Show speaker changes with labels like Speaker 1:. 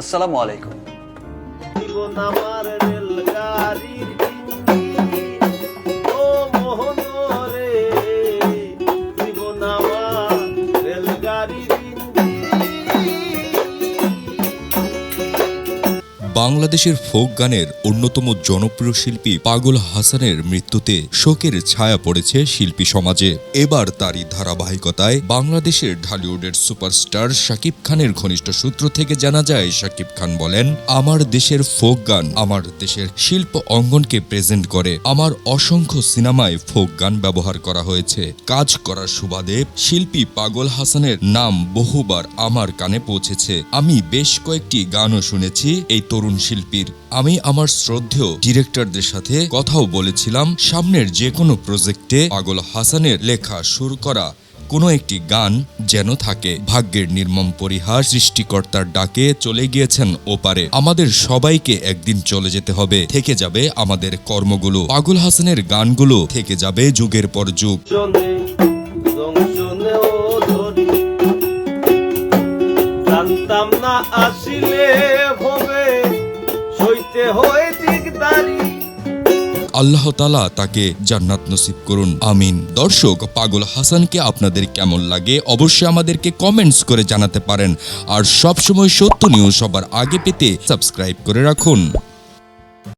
Speaker 1: আসসালামু আলাইকুম
Speaker 2: জীবন আমার রেলগাড়ির। ও মোহন রে জীবন আমার রেলগাড়ির
Speaker 3: বাংলাদেশের ফোক গানের অন্যতম জনপ্রিয় শিল্পী পাগল হাসানের মৃত্যুতে শোকের ছায়া পড়েছে শিল্পী সমাজে। এবার তারই ধারাবাহিকতায় বাংলাদেশের ঢালিউডের সুপারস্টার শাকিব খানের ঘনিষ্ঠ সূত্র থেকে জানা যায়, শাকিব খান বলেন, আমার দেশের ফোক গান আমার দেশের শিল্প অঙ্গনকে প্রেজেন্ট করে। আমার অসংখ্য সিনেমায় ফোক গান ব্যবহার করা হয়েছে। কাজ করার সুবাদে শিল্পী পাগল হাসানের নাম বহুবার আমার কানে পৌঁছেছে। আমি বেশ কয়েকটি গানও শুনেছি। এই তরুণ শিল্পীর। আমি আমার শ্রদ্ধেয় ডিরেক্টরদের সাথে কথাও বলেছিলাম, সামনের যে কোনো প্রজেক্টে পাগল হাসানের লেখা সুর করা কোনো একটি গান যেন থাকে। ভাগ্যের নির্মম পরিহার সৃষ্টিকর্তার ডাকে চলে গিয়েছেন ওপারে। আমাদের সবাইকে একদিন চলে যেতে হবে, থেকে যাবে আমাদের কর্মগুলো। পাগল হাসানের গানগুলো থেকে যাবে যুগের পর যুগ।
Speaker 2: জানতাম না আসিলে দিকদারি
Speaker 3: আল্লাহ তালা তাকে জান্নাত নসিব করুন, আমিন। দর্শক, পাগল হাসানকে আপনাদের কেমন লাগে অবশ্যই আমাদেরকে কমেন্টস করে জানাতে পারেন। আর সবসময় সত্য নিউজ সবার আগে পেতে সাবস্ক্রাইব করে রাখুন।